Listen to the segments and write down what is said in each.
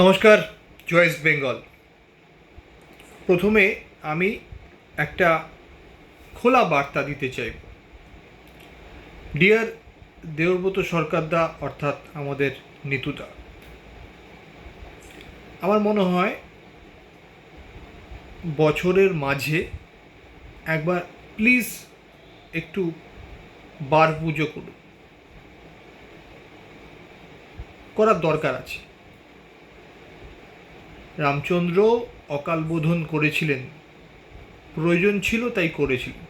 নমস্কার জয়েস বেঙ্গল প্রথমে আমি একটা খোলা বার্তা দিতে চাই। ডিয়ার দেবব্রত সরকারদা, অর্থাৎ আমাদের নিতুদা, আমার মনে হয় বছরের মাঝে একবার প্লিজ একটু বার পুজো করুন। করার দরকার আছে। রামচন্দ্র অকালবোধন করেছিলেন। প্রয়োজন ছিল তাই করেছিলেন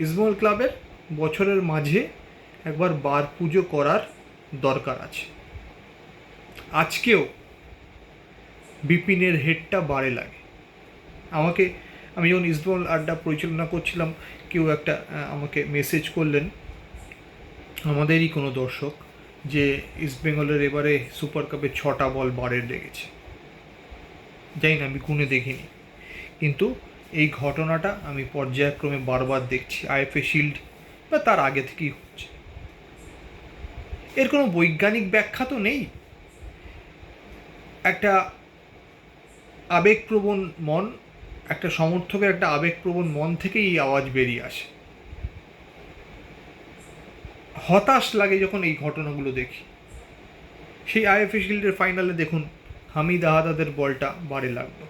ইসমল ক্লাবের বছরের মাঝে একবার বার পুজো করার দরকার আছে। আজকেও বিপিনের হেডটা বারে লাগে। আমাকে, আমি যখন ইসমল আড্ডা পরিচালনা করছিলাম, কেউ একটা আমাকে মেসেজ করলেন। আমাদেরই কোনো দর্শক যে ইস্টবেঙ্গলের এবারে সুপার কাপে ছটা বল বারের লেগেছে। জানি না, আমি গুনে দেখিনি। কিন্তু এই ঘটনাটা আমি পর্যায়ক্রমে বারবার দেখছি, আইএফএ শিল্ড বা তার আগে থেকেই হচ্ছে। এর কোনো বৈজ্ঞানিক ব্যাখ্যা তো নেই। একটা আবেগপ্রবণ মন, একটা সমর্থকের একটা আবেগপ্রবণ মন থেকেই এই আওয়াজ বেরিয়ে আসে। হতাশ লাগে যখন এই ঘটনাগুলো দেখি। সেই আইএফএ শিল্ডের ফাইনালে দেখুন হামিদ আহাদাদের বলটা বারে লাগল।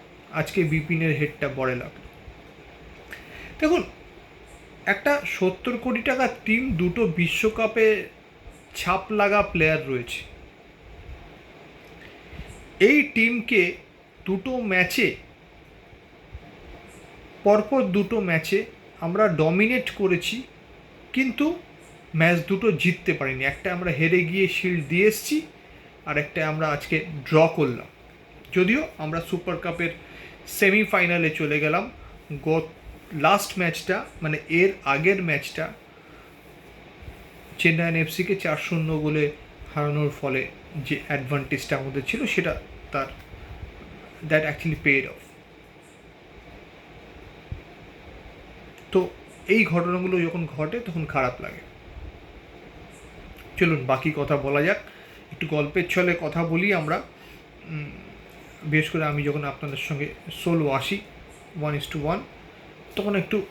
আজকে বিপিনের হেডটা বড়ে লাগল। দেখুন, একটা সত্তর কোটি টাকার টিম দুটো বিশ্বকাপে ছাপ লাগা প্লেয়ার রয়েছে। এই টিমকে দুটো ম্যাচে পরপর দুটো ম্যাচে আমরা ডমিনেট করেছি, কিন্তু ম্যাচ দুটো জিততে পারিনি। একটা আমরা হেরে গিয়ে শিল্ড দিয়ে এসেছি আর একটা আমরা আজকে ড্র করলাম। যদিও আমরা সুপার কাপের সেমিফাইনালে চলে গেলাম। গত লাস্ট ম্যাচটা মানে এর আগের ম্যাচটা চেন্নাইন এফসিকে চার শূন্য গোলে হারানোর ফলে যে অ্যাডভান্টেজটা আমাদের ছিল, সেটা তার দ্যাট অ্যাকচুয়ালি পেড অফ তো এই ঘটনাগুলো যখন ঘটে, তখন খারাপ লাগে। চলুন, বাকি কথা বলা যাক। একটু গল্পের ছলে কথা বলি আমরা। বিশেষ করে আমি যখন আপনাদের সঙ্গে সোলো আসি ওয়ান ইস টু ওয়ান তখন একটু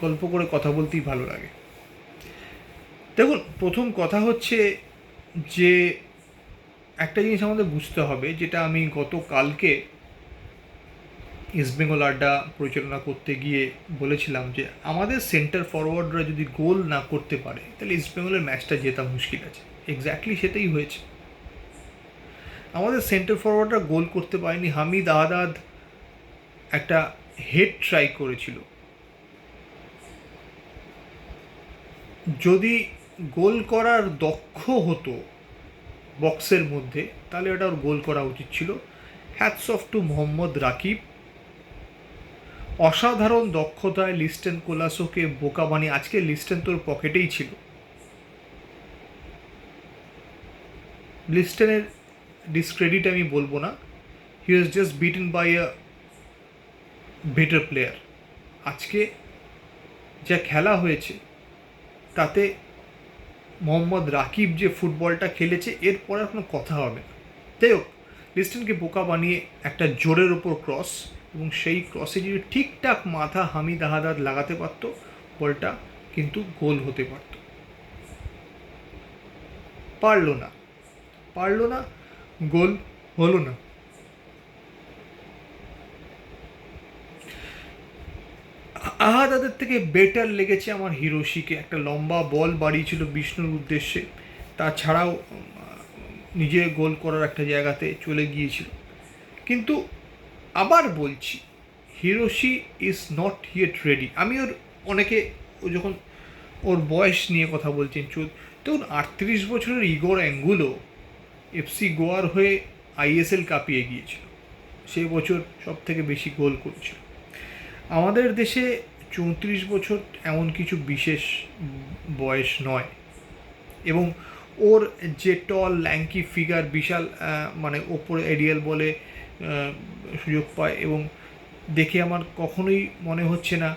গল্প করে কথা বলতেই ভালো লাগে। দেখুন, প্রথম কথা হচ্ছে যে, একটা জিনিস আমাদের বুঝতে হবে, যেটা আমি গতকালকে ইস্টবেঙ্গল আড্ডা পরিচালনা করতে গিয়ে বলেছিলাম যে, আমাদের সেন্টার ফরওয়ার্ডরা যদি গোল না করতে পারে, তাহলে ইস্টবেঙ্গলের ম্যাচটা জেতা মুশকিল আছে। এক্স্যাক্টলি সেটাই হয়েছে। আমাদের সেন্টার ফরওয়ার্ডরা গোল করতে পারেনি। হামিদ আহাদাদ একটা হেড ট্রাই করেছিল। যদি গোল করার দক্ষ হতো বক্সের মধ্যে, তাহলে ওটা ওর গোল করা উচিত ছিল। Hats off to Mohammad Rakib. অসাধারণ দক্ষতায় লিস্টেন কোলাসোকে বোকা বানিয়ে, আজকে লিস্টেন তোর পকেটেই ছিল। লিস্টেনের ডিসক্রেডিট আমি বলব না। He was just beaten by a better player আজকে যা খেলা হয়েছে, তাতে মোহাম্মদ রাকিব যে ফুটবলটা খেলেছে, এরপরে কোনো কথা হবে না। যাই হোক, লিস্টনকে বোকা বানিয়ে একটা জোরের ওপর ক্রস এবং সেই ক্রসে যদি ঠিকঠাক মাথা হামিদ আহাদাদ লাগাতে পারত, বলটা কিন্তু গোল হতে পারত। পারল না। পারল না গোল হলো না। আহাদাদের থেকে বেটার লেগেছে আমার হিরোশিকে। একটা লম্বা বল বাড়িয়েছিল বিষ্ণুর উদ্দেশ্যে। তাছাড়াও নিজে গোল করার একটা জায়গাতে চলে গিয়েছিল। কিন্তু আবার বলছি, Hiroshi is not yet ready আমি ওর, অনেকে ও যখন ওর বয়স নিয়ে কথা বলছেন দেখুন আটত্রিশ বছরের ইগোর অ্যাঙ্গুলো এফসি গোয়ার হয়ে আইএসএল কাঁপিয়ে গিয়েছিল। সে বছর সব থেকে বেশি গোল করেছিল। আমাদের দেশে চৌত্রিশ বছর এমন কিছু বিশেষ বয়স নয়। এবং ওর যে টল ল্যাঙ্কি ফিগার বিশাল মানে ওপরে এরিয়াল বলে সুযোগ পায় এবং দেখে আমার কখনোই মনে হচ্ছে না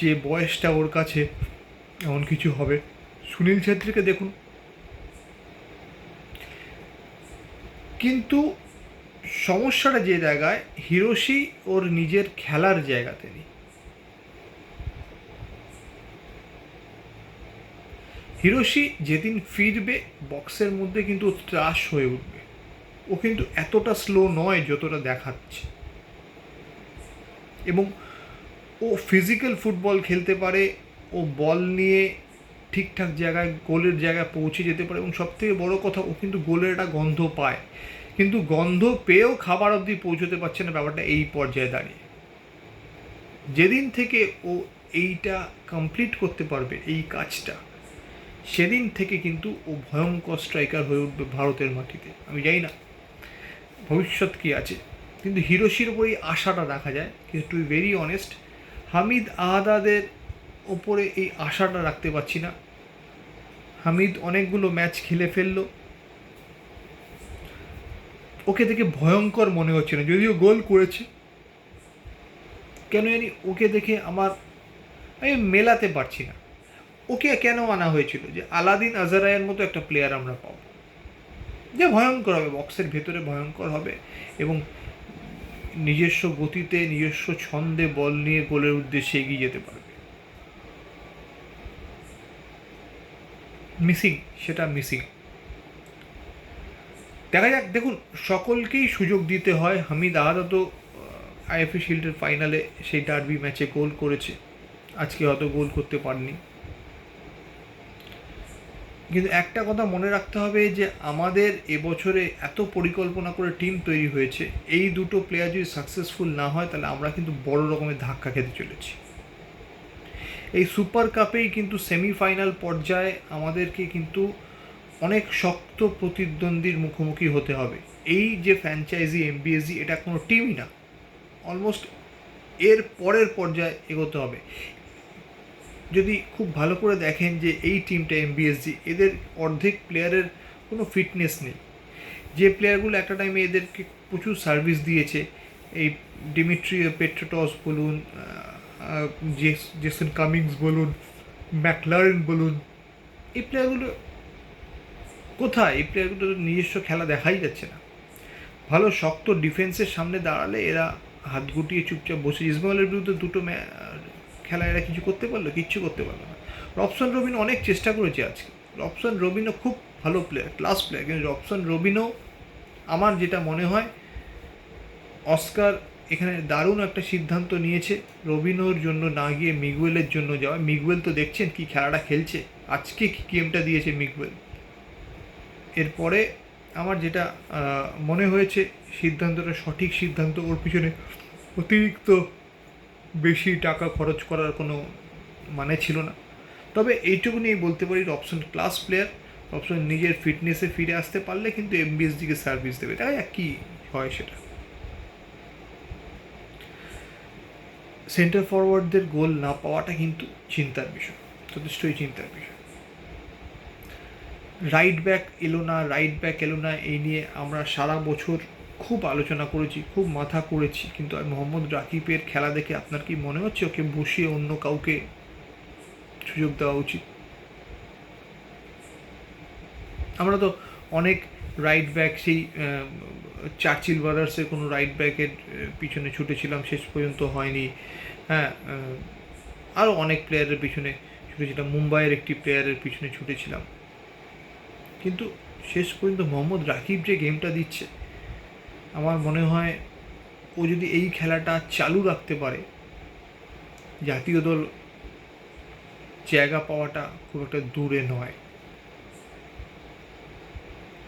যে বয়সটা ওর কাছে এমন কিছু হবে। সুনীল ছেত্রীকে দেখুন। কিন্তু সমস্যাটা যে জায়গায়, হিরোশি ওর নিজের খেলার জায়গাতে নেই। হিরোশি যেদিন ফিরবে, বক্সের মধ্যে কিন্তু ত্রাস হয়ে উঠবে। ও কিন্তু এতটা স্লো নয় যতটা দেখাচ্ছে। এবং ও ফিজিক্যাল ফুটবল খেলতে পারে, ও বল নিয়ে ঠিকঠাক জায়গায়, গোলের জায়গায় পৌঁছে যেতে পারে। এবং সবথেকে বড় কথা, ও কিন্তু গোলের একটা গন্ধ পায়। কিন্তু গন্ধ পেয়েও খাবার অবধি পৌঁছতে পারছে না ব্যাপারটা এই পর্যায়ে দাঁড়িয়ে। যেদিন থেকে ও এইটা কমপ্লিট করতে পারবে, এই কাজটা, সেদিন থেকে কিন্তু ও ভয়ঙ্কর স্ট্রাইকার হয়ে উঠবে ভারতের মাটিতে। আমি জানি না ভবিষ্যৎ কী আছে। কিন্তু হিরোশির ওপরই আশাটা দেখা যায়। কিন্তু টু ভেরি অনেস্ট হামিদ আহাদাদের ওপরে এই আশাটা রাখতে পারছি না। হামিদ অনেকগুলো ম্যাচ খেলে ফেলল। ওকে দেখে ভয়ঙ্কর মনে হচ্ছে না, যদিও গোল করেছে। কেন জানি ওকে দেখে আমার আমি মেলাতে পারছি না। ওকে কেন আনা হয়েছিল? যে আলাদিন আজারায়ের মতো একটা প্লেয়ার আমরা পাবো। যে ভয়ঙ্কর হবে বক্সের ভেতরে ভয়ঙ্কর হবে এবং নিজস্ব গতিতে, নিজস্ব ছন্দে বল নিয়ে গোলের উদ্দেশ্যে এগিয়ে যেতে পারবে। মিসিং সেটা মিসিং দেখা যাক, দেখুন, সকলকেই সুযোগ দিতে হয়। হামিদ আহাদা তো আইএফএ শিল্ডের ফাইনালে সেই ডার্বি ম্যাচে গোল করেছে। আজকে হয়তো গোল করতে পারেনি। কিন্তু একটা কথা মনে রাখতে হবে যে, আমাদের এবছরে এত পরিকল্পনা করে টিম তৈরি হয়েছে। এই দুটো প্লেয়ার যদি সাকসেসফুল না হয়, তাহলে আমরা কিন্তু বড় রকমের ধাক্কা খেতে চলেছি। এই সুপার কাপেই কিন্তু সেমিফাইনাল পর্যায়ে আমাদেরকে কিন্তু অনেক শক্ত প্রতিদ্বন্দ্বীর মুখোমুখি হতে হবে। এই যে ফ্র্যাঞ্চাইজি এমবিএসজি এটা কোনো টিমই না। অলমোস্ট এর পরের পর্যায়ে এগোতে হবে। যদি খুব ভালো করে দেখেন যে এই টিমটা এমবিএসজি এদের অর্ধেক প্লেয়ারের কোনো ফিটনেস নেই। যে প্লেয়ারগুলো একটা টাইমে এদেরকে প্রচুর সার্ভিস দিয়েছে, এই ডিমিট্রি পেট্রোটস বলুন জেসন কামিংস বলুন ম্যাকলারেন বলুন, এই প্লেয়ারগুলো কোথায়? এই প্লেয়ারগুলো নিজস্ব খেলা দেখাই যাচ্ছে না। ভালো, শক্ত ডিফেন্সের সামনে দাঁড়ালে এরা হাত গুটিয়ে চুপচাপ বসে। ইসমাইলের বিরুদ্ধে দুটো খেলা এরা কিছু করতে পারল, কিচ্ছু করতে পারল না। রবসন রবিন অনেক চেষ্টা করেছে আজকে। রবসন রবিনও খুব ভালো প্লেয়ার ক্লাস প্লেয়ার কিন্তু রবসন রবিনও আমার যেটা মনে হয় অস্কার এখানে দারুণ একটা সিদ্ধান্ত নিয়েছে রবিনোর জন্য না গিয়ে মিগুয়েলের জন্য যাওয়া। মিগুয়েল তো দেখছেন কি খেলাটা খেলছে। আজকে কি গেমটা দিয়েছে মিগুয়েল? এরপরে আমার যেটা মনে হয়েছে, সিদ্ধান্তটা সঠিক সিদ্ধান্ত, ওর পিছনে অতিরিক্ত বেশি টাকা খরচ করার কোনো মানে ছিল না। তবে এইটুকু নিয়ে বলতে পারি অপশন ক্লাস প্লেয়ার অপশন নিজের ফিটনেসে ফিরে আসতে পারলে কিন্তু এমবিএসডিকে সার্ভিস দেবে। দেখা যাক কী হয় সেটা। সেন্টার ফরওয়ার্ডদের গোল না পাওয়াটা কিন্তু চিন্তার বিষয়, যথেষ্টই চিন্তার বিষয়। রাইট ব্যাক এলো না রাইট ব্যাক এলো না, এই নিয়ে আমরা সারা বছর খুব আলোচনা করেছি, খুব মাথা করেছি, কিন্তু আর মোহাম্মদ রাকিবের খেলা দেখে আপনার কি মনে হচ্ছে ওকে বসিয়ে অন্য কাউকে সুযোগ দেওয়া উচিত? আমরা তো অনেক রাইট ব্যাক সেই চার্চিল ব্রাদার্সের কোনো রাইট ব্যাকের পিছনে ছুটেছিলাম, শেষ পর্যন্ত হয়নি। হ্যাঁ আরও অনেক প্লেয়ারের পিছনে ছুটেছিলাম, মুম্বাইয়ের একটি প্লেয়ারের পিছনে ছুটেছিলাম। কিন্তু শেষ পর্যন্ত মোহাম্মদ রাকিব যে গেমটা দিচ্ছে, আমার মনে হয় ও যদি এই খেলাটা চালু রাখতে পারে, জাতীয় দল জায়গা পাওয়াটা খুব একটা দূরে নয়।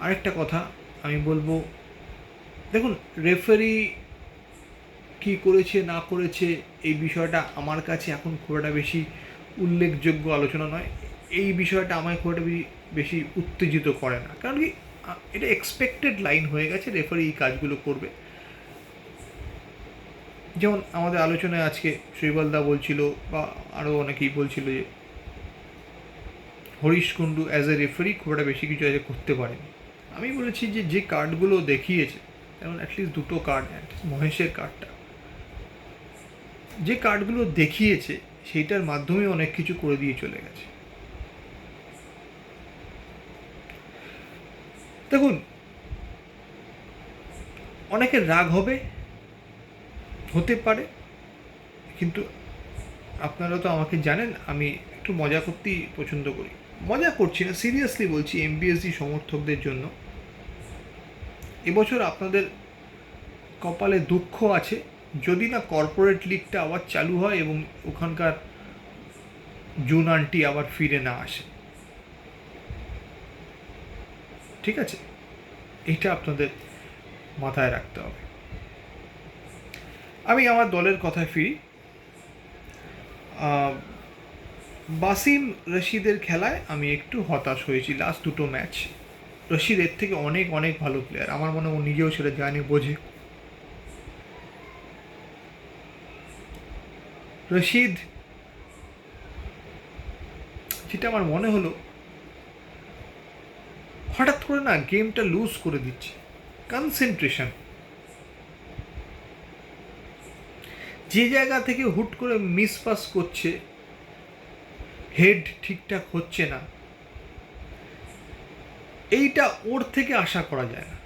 আরেকটা কথা আমি বলব দেখুন রেফারি কি করেছে, না করেছে, এই বিষয়টা আমার কাছে এখন খুব একটা বেশি উল্লেখযোগ্য আলোচনা নয়। এই বিষয়টা আমায় খুব একটা বেশি উত্তেজিত করে না। কারণ কি এটা এক্সপেক্টেড লাইন হয়ে গেছে রেফারি এই কাজগুলো করবে। যেমন আমাদের আলোচনায় আজকে শৈবালদা বলছিল, বা আরও অনেকেই বলছিল যে, Harish Kundu as a referee খুব একটা বেশি কিছু করতে পারেনি। আমি বলেছি যে যে কার্ডগুলো দেখিয়েছে যেমন অ্যাটলিস্ট দুটো কার্ড মহেশের কার্ডটা যে কার্ডগুলো দেখিয়েছে, সেইটার মাধ্যমে অনেক কিছু করে দিয়ে চলে গেছে। দেখুন, অনেকের রাগ হবে, হতে পারে, কিন্তু আপনারা তো আমাকে জানেন, আমি একটু মজা করতেই পছন্দ করি। মজা করছি না সিরিয়াসলি বলছি এমবিএসজি সমর্থকদের জন্য। এবছর আপনাদের কপালে দুঃখ আছে। যদি না কর্পোরেট লিগটা আবার চালু হয় এবং ওখানকার জুন আন্টি আবার ফিরে না আসে। ঠিক আছে? এটা আপনাদের মাথায় রাখতে হবে। আমি আমার দলের কথায় ফিরি। বাসিম রশিদের খেলায় আমি একটু হতাশ হয়েছি। লাস্ট দুটো ম্যাচ রশিদ এর থেকে অনেক অনেক ভালো প্লেয়ার আমার মনে হয় ও নিজেও সেটা জানে বোঝে। রশিদ? যেটা আমার মনে হলো, হঠাৎ করে না গেমটা লুজ করে দিচ্ছে। কনসেন্ট্রেশন যে জায়গা থেকে হুট করে মিস পাস করছে হেড ঠিকঠাক হচ্ছে না। এইটা ওর থেকে আশা করা যায় না।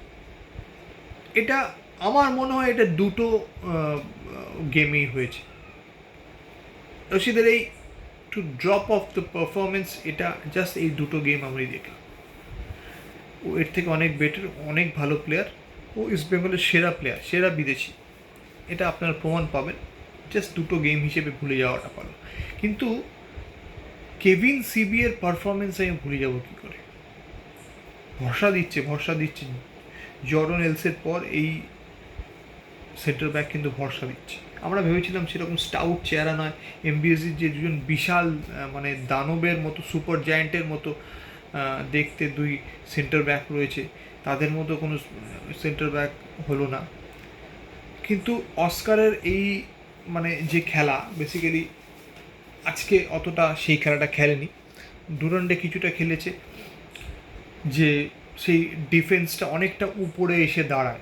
এটা আমার মনে হয় এটা দুটো গেমেই হয়েছে। রশিদের এই to drop off the performance এটা জাস্ট এই দুটো গেম আমি দেখলাম। ও এর থেকে অনেক বেটার অনেক ভালো প্লেয়ার ও ইস্ট বেঙ্গলের সেরা প্লেয়ার সেরা বিদেশি। এটা আপনারা প্রমাণ পাবেন। জাস্ট দুটো গেম হিসেবে ভুলে যাওয়াটা পারো কিন্তু কেভিন সিবি এর পারফরমেন্স আমি ভুলে যাব কী করে? ভরসা দিচ্ছে ভরসা দিচ্ছে জর্ডন এলসের পর এই সেন্টার ব্যাক কিন্তু ভরসা দিচ্ছে। আমরা ভেবেছিলাম সেরকম স্টাউট চেহারা নয়। এমবিএসির যে দুজন বিশাল মানে দানবের মতো সুপার জায়ান্টের মতো দেখতে দুই সেন্টার ব্যাক রয়েছে। তাদের মতো কোনো সেন্টার ব্যাক হলো না। কিন্তু অস্কারের এই মানে যে খেলা বেসিক্যালি আজকে অতটা সেই খেলাটা খেলেনি। ডুরান্ডে কিছুটা খেলেছে। যে সেই ডিফেন্সটা অনেকটা উপরে এসে দাঁড়ায়।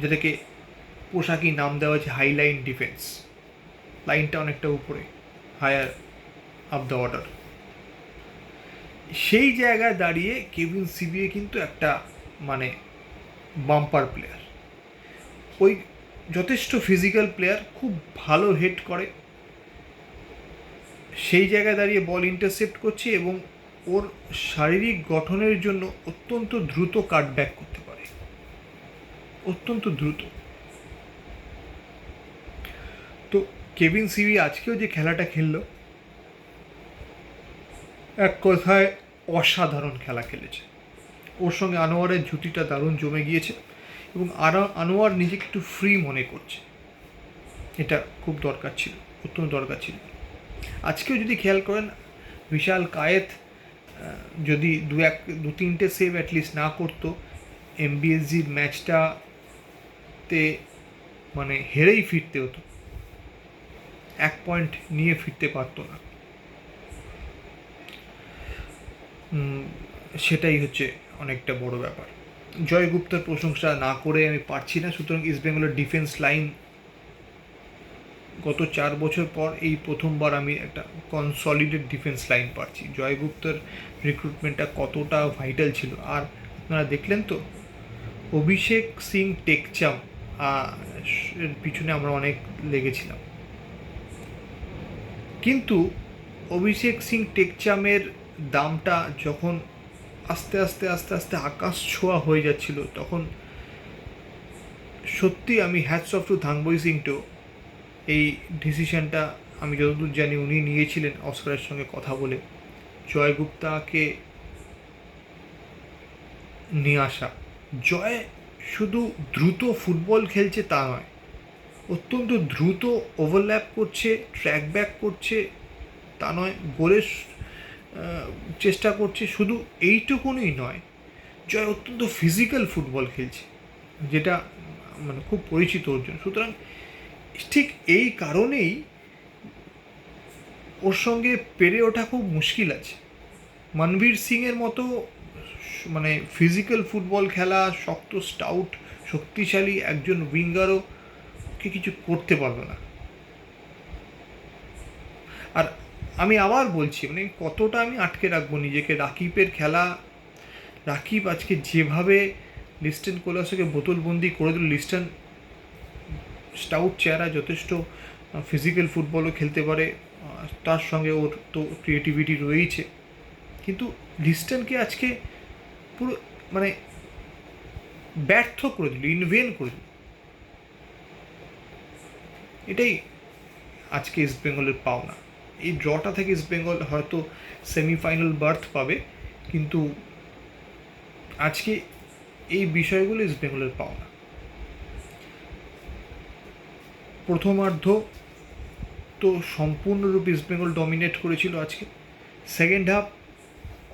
যেটাকে পোশাকি নাম দেওয়া হয়েছে হাইলাইন ডিফেন্স লাইনটা অনেকটা উপরে হায়ার আপ দ্য অর্ডার সেই জায়গায় দাঁড়িয়ে কেভিন সিবিএ কিন্তু একটা মানে বাম্পার প্লেয়ার ওই যথেষ্ট ফিজিক্যাল প্লেয়ার খুব ভালো হেড করে। সেই জায়গায় দাঁড়িয়ে বল ইন্টারসেপ্ট করছে এবং ওর শারীরিক গঠনের জন্য অত্যন্ত দ্রুত কাট ব্যাক করতে পারে। অত্যন্ত দ্রুত। তো কেভিন সিবি আজকেও যে খেলাটা খেললো, এক কথায় অসাধারণ খেলা খেলেছে। ওর সঙ্গে আনোয়ারের জুটিটা দারুণ জমে গিয়েছে এবং আনোয়ার নিজেকে একটু ফ্রি মনে করছে। এটা খুব দরকার ছিল অত্যন্ত দরকার ছিল। আজকেও যদি খেয়াল করেন, বিশাল কায়েত যদি দু এক, দু তিনটে সেভ অ্যাটলিস্ট না করতো এমবিএসজির ম্যাচটাতে মানে হেরেই ফিরতে হতো। এক পয়েন্ট নিয়ে ফিরতে পারতো না। সেটাই হচ্ছে অনেকটা বড় ব্যাপার। জয় গুপ্তার প্রশংসা না করে আমি পারছি না, সুতরাং ইস্ট বেঙ্গলের ডিফেন্স লাইন গত চার বছর পর এই প্রথমবার আমি একটা কনসলিডেড ডিফেন্স লাইন পাচ্ছি। জয় গুপ্তার রিক্রুটমেন্টটা কতটা ভাইটাল ছিল? আর আপনারা দেখলেন তো, অভিষেক সিং টেকচাম এর পিছনে আমরা অনেক লেগেছিলাম। কিন্তু অভিষেক সিং টেকচামের দামটা যখন আস্তে আস্তে আস্তে আস্তে আকাশ ছোঁয়া হয়ে যাচ্ছিল, তখন সত্যি আমি হ্যাটস অফ টু ধাংবই সিং টো এই ডিসিশনটা আমি যতদূর জানি উনি নিয়েছিলেন অস্কারের সঙ্গে কথা বলে। জয় গুপ্তাকে নিয়ে আসা। জয় শুধু দ্রুত ফুটবল খেলছে তা নয়, অত্যন্ত দ্রুত ওভারল্যাপ করছে ট্র্যাক ব্যাক করছে, তা নয়, গোলের চেষ্টা করছে, শুধু এইটুকুনই নয়, জয় অত্যন্ত ফিজিক্যাল ফুটবল খেলছে, যেটা মানে খুব পরিচিত অর্জন। সুতরাং ঠিক এই কারণেই ওর সঙ্গে পেরে ওঠা খুব মুশকিল আছে। মনবীর সিংয়ের মতো মানে ফিজিক্যাল ফুটবল খেলা, শক্ত স্টাউট শক্তিশালী একজন উইঙ্গারও কে কিছু করতে পারবে না। আর আমি আবার বলছি মানে কতটা আমি আটকে রাখব নিজেকে? রাকিবের খেলা, রাকিব আজকে যেভাবে লিস্টেন কোলাসকে বোতলবন্দি করে দিল, লিস্টন স্টাউট চেহারা যথেষ্ট ফিজিক্যাল ফুটবলও খেলতে পারে তার সঙ্গে ওর তো ক্রিয়েটিভিটি রয়েইছে। কিন্তু লিস্টনকে আজকে পুরো মানে ব্যর্থ করে দিল ইনভেন করে দিল। এটাই আজকে ইস্ট বেঙ্গলের পাওনা। এই ড্রটা থেকে ইস্ট বেঙ্গল হয়তো সেমিফাইনাল বার্থ পাবে, কিন্তু আজকে এই বিষয়গুলো ইস্ট বেঙ্গলের পাওনা। প্রথমার্ধ তো সম্পূর্ণরূপে ইস্ট বেঙ্গল ডমিনেট করেছিল আজকে। সেকেন্ড হাফ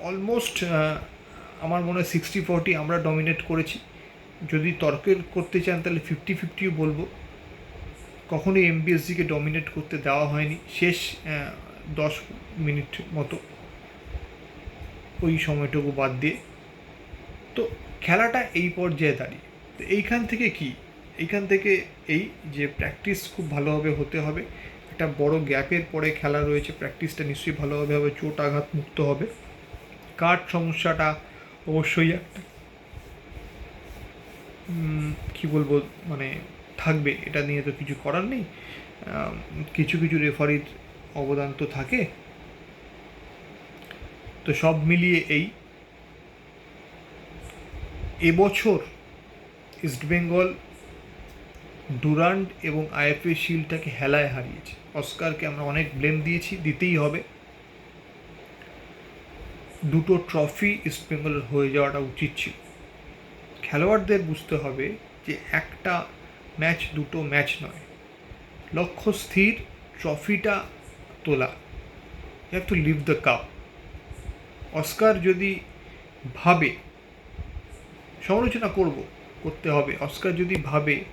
অলমোস্ট আমার মনে হয় সিক্সটি ফর্টি আমরা ডমিনেট করেছি। যদি তর্কের করতে চান তাহলে ফিফটি ফিফটিও বলব। কখনোই এমবিএসজিকে ডমিনেট করতে দেওয়া হয়নি। শেষ দশ মিনিট মতো ওই সময়টুকু বাদ দিয়ে। তো খেলাটা এই পর্যায়ে দাঁড়িয়ে। তো এইখান থেকে কি? এইখান থেকে এই যে প্র্যাকটিস খুব ভালোভাবে হতে হবে। একটা বড় গ্যাপের পরে খেলা রয়েছে প্র্যাকটিসটা নিশ্চয়ই ভালোভাবে হবে, চোট আঘাত মুক্ত হবে। কাঠ সমস্যাটা অবশ্যই একটা। কি বলব মানে থাকবে, এটা নিয়ে তো কিছু করার নেই। কিছু কিছু রেফারির অবদান তো থাকে। তো সব মিলিয়ে এই এবছর ইস্টবেঙ্গল ডুরান্ড এবং আইএফএ শিল্ডটাকে হেলায় হারিয়েছে। অস্কারকে আমরা অনেক ব্লেম দিয়েছি, দিতেই হবে। দুটো ট্রফি ইস্টবেঙ্গলের হয়ে যাওয়াটা উচিত ছিল। খেলোয়াড়দের বুঝতে হবে যে একটা ম্যাচ দুটো ম্যাচ নয়। লক্ষ্য স্থির, ট্রফিটা তোলা। Have to leave the cup Oscar যদি ভাবে, সমালোচনা করব, করতে হবে। অস্কার যদি ভাবে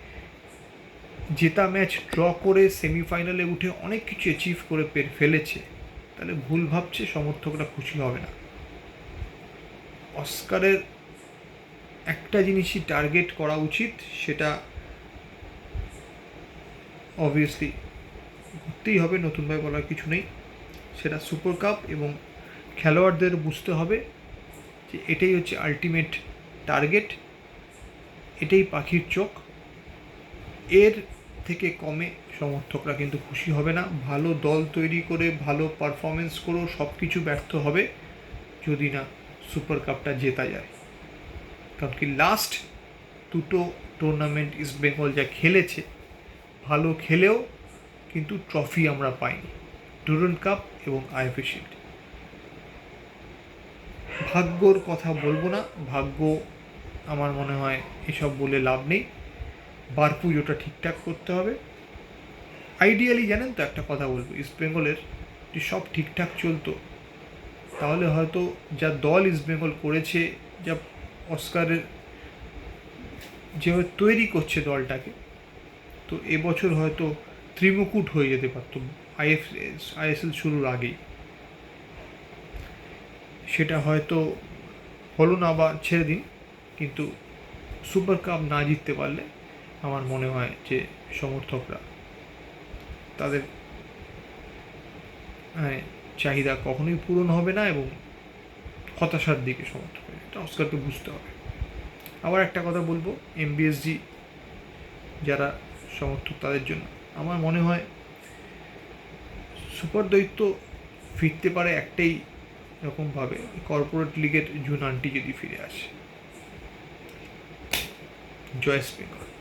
জেতা ম্যাচ ড্র করে সেমিফাইনালে উঠে অনেক কিছু অ্যাচিভ করে ফেলেছে। তাহলে ভুল ভাবছে, সমর্থকরা খুশি হবে না। অস্কারের একটা জিনিসই টার্গেট করা উচিত, সেটা অবভিয়াসলি করতেই হবে, নতুনভাবে বলার কিছু নেই। সেটা সুপার কাপ এবং খেলোয়াড়দের বুঝতে হবে যে এটাই হচ্ছে আলটিমেট টার্গেট এটাই পাখির চোখ। এর থেকে কমে সমর্থকরা কিন্তু খুশি হবে না। ভালো দল তৈরি করে ভালো পারফরমেন্স করেও সব কিছু ব্যর্থ হবে যদি না সুপার কাপটা জেতা যায়। কারণ কি লাস্ট দুটো টুর্নামেন্ট ইস্ট বেঙ্গল যা খেলেছে, ভালো খেলেও কিন্তু ট্রফি আমরা পাইনি। ডুরান্ড কাপ এবং আইএফএ শিল্ড ভাগ্যর কথা বলব না। ভাগ্য আমার মনে হয় এসব বলে লাভ নেই। বার পুজোটা ঠিকঠাক করতে হবে। আইডিয়ালি জানেন তো একটা কথা বলব ইস্ট বেঙ্গলের যে সব ঠিকঠাক চলতো, তাহলে হয়তো যা দল ইস্ট বেঙ্গল করেছে, যা অস্কারের যেভাবে তৈরি করছে দলটাকে, তো এবছর হয়তো ত্রিমুকুট হয়ে যেতে পারত আইএফ আইএসএল শুরুর আগেই। সেটা হয়তো হলো না বা ছেড়ে দিন, কিন্তু সুপার কাপ না জিততে পারলে আমার মনে হয় যে সমর্থকরা তাদের মানে, চাহিদা কখনোই পূরণ হবে না এবং হতাশার দিকে সমর্থক হবে। এটা অস্কারকে বুঝতে হবে। আবার একটা কথা বলব এমবিএসজি যারা সমর্থক তাদের জন্য। আমার মনে হয় সুপার দৈত্য ফিরতে পারে একটাই রকমভাবে কর্পোরেট লিগের জুন আন্টি যদি ফিরে আসে। জয় বেঙ্গল।